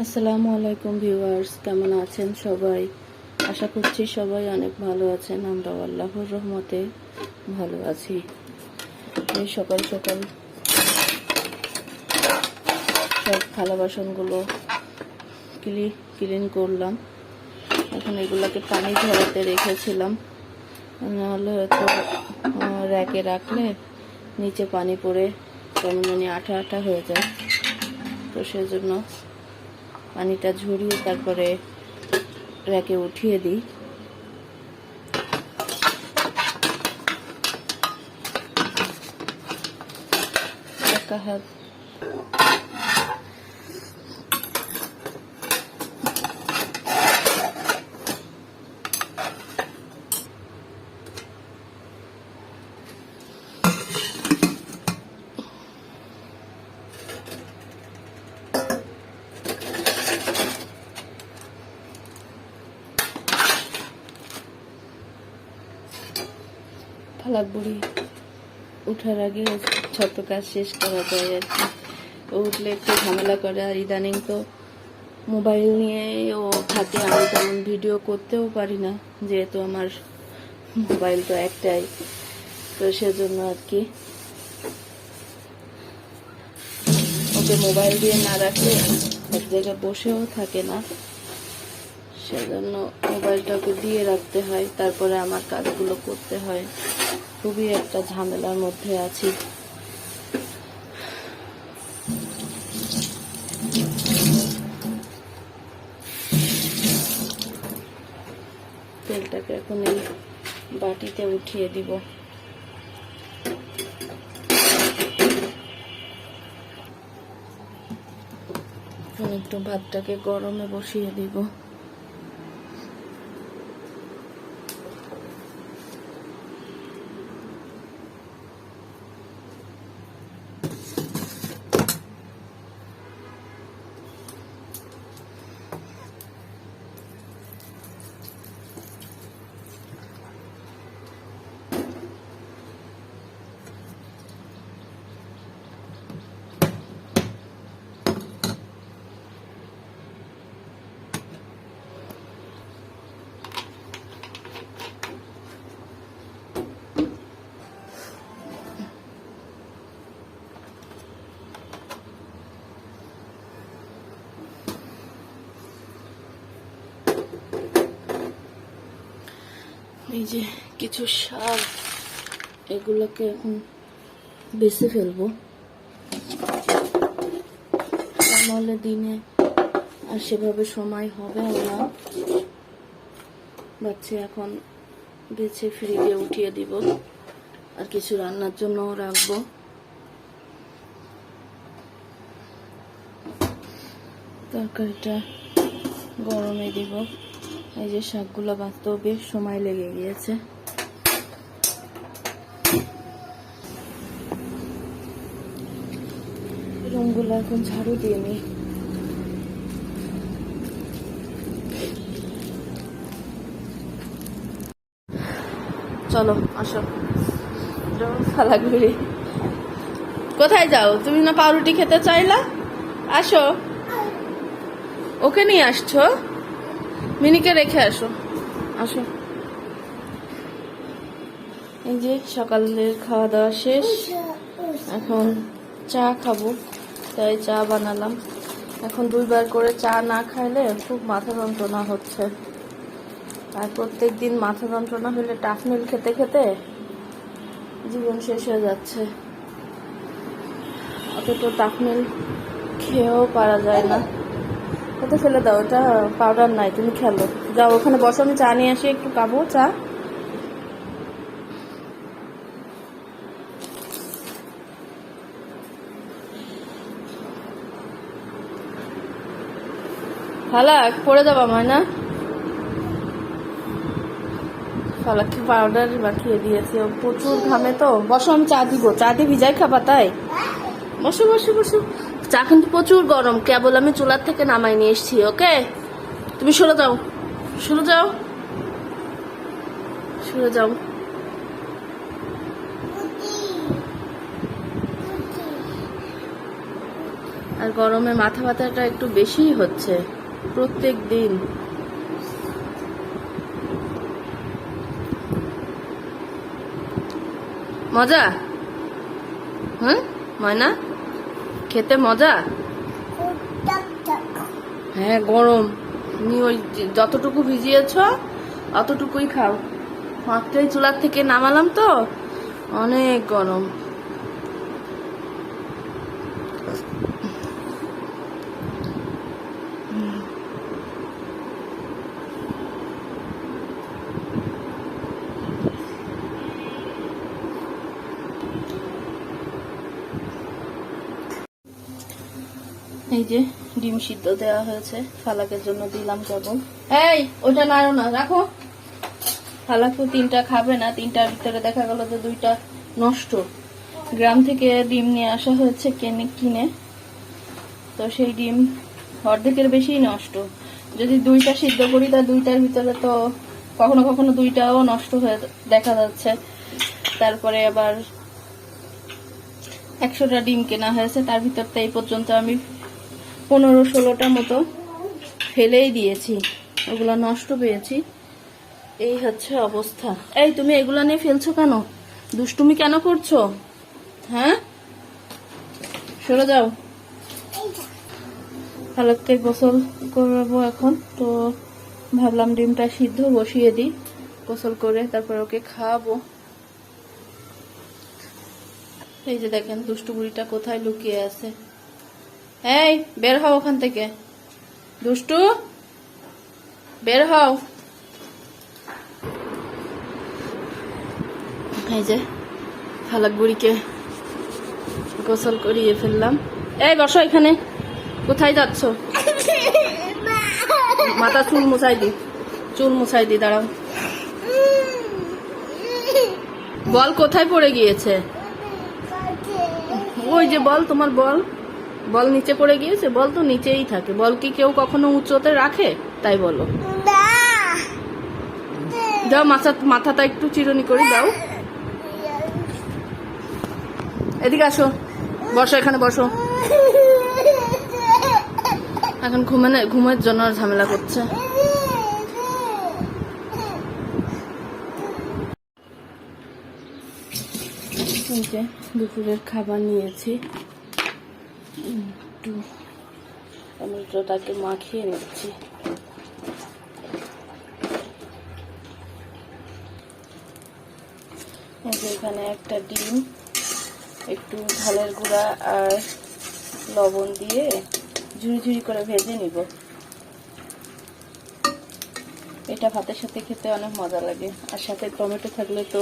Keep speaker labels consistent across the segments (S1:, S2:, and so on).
S1: আসসালামু আলাইকুম ভিউয়ার্স, কেমন আছেন সবাই? আশা করছি সবাই অনেক ভালো আছেন আমরা আল্লাহর রহমতে ভালো আছি। এই সকাল সকাল সব থালা বাসনগুলো ক্লি, ক্লিন করলাম। এখন এগুলোকে পানি ঝরাতে রেখেছিলাম। নাহলে হয়তো র্যাকে রাখলে নিচে পানি পড়ে, কেমন জানি আঠা আঠা হয়ে যায়। তো সেজন্য পানিটা ঝরিয়ে তারপরে র্যাকে উঠিয়ে দিই। একটা হাত ফালাক বুড়ি উঠার আগে ছোট কাজ শেষ করা যায় আর কি। ও উঠলে একটু ঝামেলা করে আর ইদানিং তো মোবাইল নিয়ে ও থাকে, আমি তেমন ভিডিও করতেও পারি না, যেহেতু আমার মোবাইল তো একটাই। তো সেজন্য আর কি। ওকে মোবাইল দিয়ে না রাখলে এক জায়গায় বসেও থাকে না। সেজন্য মোবাইলটা ওকে দিয়ে রাখতে হয়, তারপরে আমার কাজগুলো করতে হয়। খুবই একটা ঝামেলার মধ্যে আছি। তেলটাকে এখন এই বাটিতে উঠিয়ে দিব। একটু ভাতটাকে গরমে বসিয়ে দিব। এই যে কিছু শাক এগুলোকে এখন বেছে ফেলব। তা নাহলে দিনে আর সেভাবে সময় হবে না। ভাবছি এখন বেছে ফ্রিজে উঠিয়ে দিব। আর কিছু রান্নার জন্যও রাখব। তরকারিটা গরমে দিব। এই যে শাকগুলো বাঁচতেও বেশ সময় লেগে গিয়েছে। রুমগুলো এখন ঝাড়ু দিয়ে চলো, আসো। ফালাগুড়ি কোথায় যাও? তুমি না পাউরুটি খেতে চাইলা? আসো। ওকে নিয়ে আসছো? মিনিকে রেখে আসো। আসো। এই যে সকালের খাওয়া দাওয়া শেষ। এখন চা খাব, তাই চা বানালাম। এখন দুইবার করে চা না খাইলে খুব মাথা যন্ত্রণা হচ্ছে। আর প্রত্যেক দিন মাথা যন্ত্রণা হলে টাফমিল খেতে খেতে জীবন শেষ হয়ে যাচ্ছে। অত তো টাফমিল খেয়েও পারা যায় না। ওটা ফেলে দাও ওটা পাউডার নাই, তুমি খেলো। যাও, ওখানে বসো, আমি চা নিয়ে আসি, একটু খাব, চা। ফালাক পড়ে যাবা ময়না ফালাককে পাউডার মাখিয়ে দিয়েছি প্রচুর ঘামে তো। বসো, আমি চা দিব, চা দিয়ে ভিজাই খাবা, তাই? বসো বসো বসো। চা কিন্তু প্রচুর গরম। কেবল আমি চুলার থেকে নামাই নিয়ে এসেছি, ওকে? তুমি সরে যাও। সরে যাও। সরে যাও। আর গরমে মাথা ব্যথাটা একটু বেশিই হচ্ছে প্রত্যেক দিন। মজা? হুম? ময়না? খেতে মজা? হ্যাঁ গরম। তুমি ওই যতটুকু ভিজিয়েছ, অতটুকুই খাও। মাত্রই চুলার থেকে নামালাম তো, অনেক গরম। এই যে ডিম সিদ্ধ দেওয়া হয়েছে ফালাকের জন্য দিলাম কেবল এই ওটা নাড়ো না রাখো। ফালাকু তিনটা খাবে না তিনটার ভিতরে দেখা গেল যে দুইটা নষ্ট। গ্রাম থেকে ডিম নিয়ে আসা হয়েছে কিনে কিনে। তো সেই ডিম অর্ধেকের বেশি নষ্ট। যদি দুইটা সিদ্ধ করি তা দুইটার ভিতরে তো কখনো কখনো দুইটাও নষ্ট হয়ে দেখা যাচ্ছে। তারপরে আবার একশোটা ডিম কেনা হয়েছে তার ভিতর তো এই পর্যন্ত আমি পনেরো ষোলোটা মতো ফেলেই দিয়েছি। ওগুলো নষ্ট পেয়েছি। এই হচ্ছে অবস্থা। এই, তুমি এগুলো নিয়ে ফেলছো কেন? দুষ্টুমি কেন করছ? হ্যাঁ? সরে যাও। ফালাককে গোসল করব এখন, তো ভাবলাম ডিমটা সিদ্ধ বসিয়ে দিই। গোসল করে তারপর ওকে খাওয়াবো। এই যে দেখেন দুষ্টু বুড়িটা কোথায় লুকিয়ে আছে। এই, বের হও ওখান থেকে। দুষ্টু, বের হও। এই যে ফালাক বুড়িকে গোসল করিয়ে ফেললাম। এই, বসো এখানে। কোথায় যাচ্ছ? মাথা চুল মুছাই দি। চুল মুছাই দি, দাঁড়াও। বল কোথায় পড়ে গিয়েছে? ওই যে বল, তোমার বল। বল নিচে পড়ে গিয়েছে বল তো নিচেই থাকে। বল কি কেউ কখনো উঁচুতে রাখে? তাই বলো। দাও মাথা মাথাটা একটু চিরুনি করে দাও। এদিকে আসো। বসো এখানে বসো। এখন ঘুমানে ঘুমের জন্য ঝামেলা করছে। দুপুরের খাবার নিয়েছি। একটু টমেটোটাকে মাখিয়ে নিচ্ছি। এখানে একটা ডিম, একটু ঝালের গুঁড়া আর লবণ দিয়ে ঝুড়ি ঝুড়ি করে ভেজে নিব। এটা ভাতের সাথে খেতে অনেক মজা লাগে, আর সাথে টমেটো থাকলে তো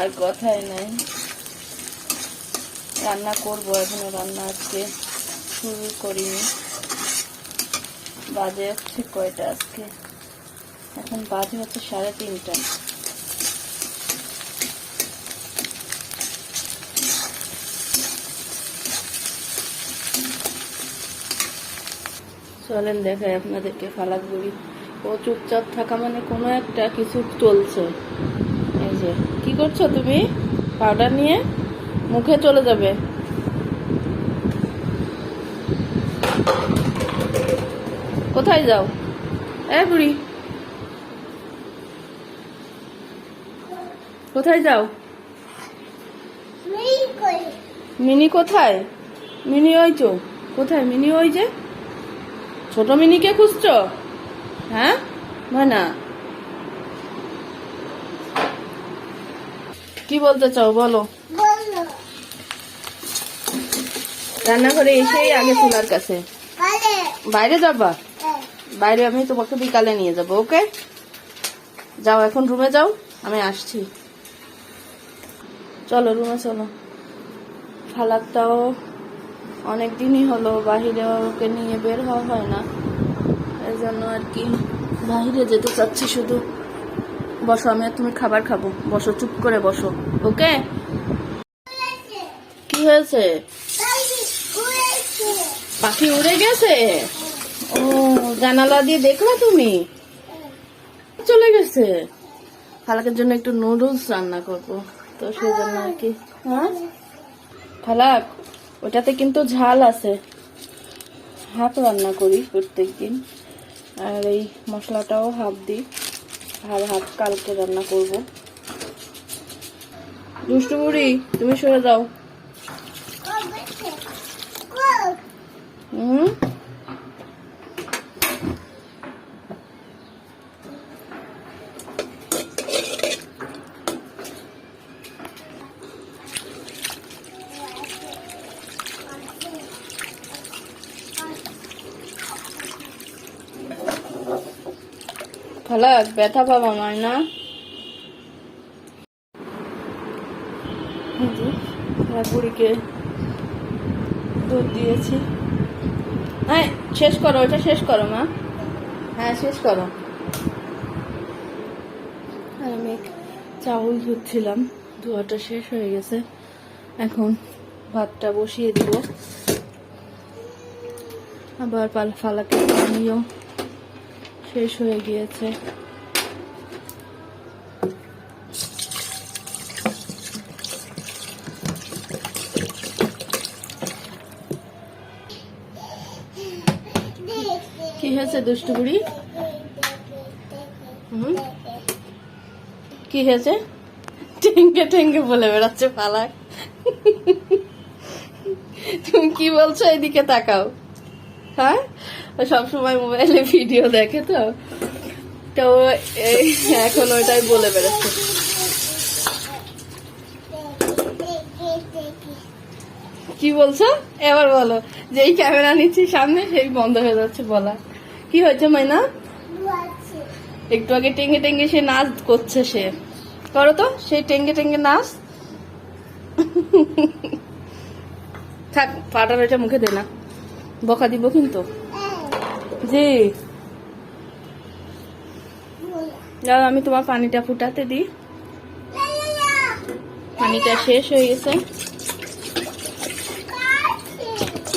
S1: আর কথাই নাই। রান্না করব, এখনও রান্না আজকে শুরু করিনি। বাজে হচ্ছে কয়টা আজকে? এখন বাজে হচ্ছে সাড়ে তিনটা। চলেন দেখাই আপনাদেরকে ফালাক বুড়ি ও চুপচাপ থাকা মানে কোনো একটা কিছু চলছে। এই যে, কি করছ তুমি? পাউডার নিয়ে? মুখে চলে যাবে। কোথায় যাও? এ বুড়ি। কোথায় যাও? মিনি কোথায়? মিনি ওই তো। কোথায়? মিনি ওই যে? ছোট মিনিকে খুঁজছো? হ্যাঁ? না কি বলতে চাও বলো। রান্নাঘরে এসেই আগে চুলার কাছে। বাইরে যাবা? বাইরে আমি তোমাকে বিকালে নিয়ে যাব, ওকে? যাও, এখন রুমে যাও, আমি আসছি। চলো, রুমে চলো। ফালাকটাও অনেক দিনই হলো, বাহিরে ওকে নিয়ে বের হওয়া হয় না। এই জন্য আর কি। বাহিরে যেতে চাচ্ছি শুধু। বসো, আমি আর তুমি খাবার খাব। বসো, চুপ করে বসো, ওকে? কি হয়েছে? পাখি উড়ে গেছে? ও, জানালা দিয়ে দেখলা তুমি? চলে গেছে। ফালাকের জন্য একটু নুডলস রান্না করব, তো সেই জন্য আর কি। হ্যাঁ? ফালাক, ওটাতে কিন্তু ঝাল আছে। হাফ রান্না করি প্রত্যেক দিন আর এই মশলাটাও হাফ দিই, আর হাফ কালকে রান্না করব। দুষ্টু বুড়ি, তুমি সরে যাও। হুম খালা ব্যথা পাবা নয় না? বুড়িকে দুধ দিয়েছি। হ্যাঁ শেষ করো ওটা শেষ করো, মা। হ্যাঁ শেষ করো। আর আমি চাউল ধুচ্ছিলাম, ধোয়াটা শেষ হয়ে গেছে। এখন ভাতটা বসিয়ে দিব। আবার পাল ফালাকে পানিও শেষ হয়ে গিয়েছে। হয়েছে দুষ্টু বুড়ি? হুম? কি হয়েছে? ঠেঙ্গে ঠেঙ্গে বলে বেড়াচ্ছে পালাক তুমি কি বলছো? এদিকে তাকাও। হ্যাঁ? সবসময় মোবাইলে ভিডিও দেখে তো। তো এই এখন ওইটাই বলে বেড়াচ্ছে। কি বলছো? এবার বলো। যেই ক্যামেরা নিচ্ছি সামনে, সেই বন্ধ হয়ে যাচ্ছে বলা। কি হয়েছে মাইনা? একটু আগে টেঙ্গে টেঙ্গে সে নাচ করছে সে। করো তো সেই টেঙ্গে টেঙ্গে নাচ। থাক পাটার এটা মুখে দে না। বকা দিব কিন্তু। জি। যাও আমি তোমার পানিটা ফুটাতে দিই। পানিটা শেষ হয়ে গেছে।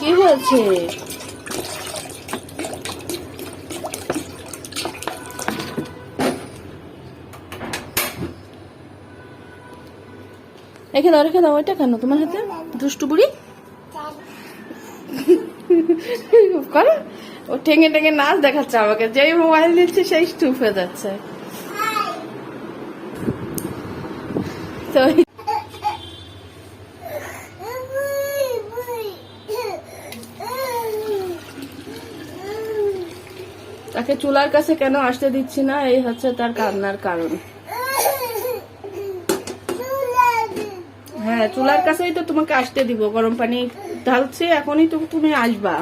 S1: কি হয়েছে? রেখে দাও রেখে দাও ওইটা কেন? তোমার হাতে? দুষ্টু বুড়ি? ও টেঙে টেঙে নাচ দেখাচ্ছে আমাকে। যেই মোবাইল দিচ্ছে, সেই স্টুপ হয়ে যাচ্ছে। তাকে চুলার কাছে কেন আসতে দিচ্ছি না? এই হচ্ছে তার কান্নার কারণ। হ্যাঁ চুলার কাছেই তো তোমাকে আসতে দিব। গরম পানি ঢালছে, এখনই তো তুমি আসবা।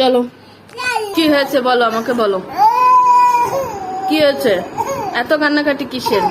S1: চলো। কি হয়েছে বলো, আমাকে বলো। কি হয়েছে? এত কান্নাকাটি কিসের?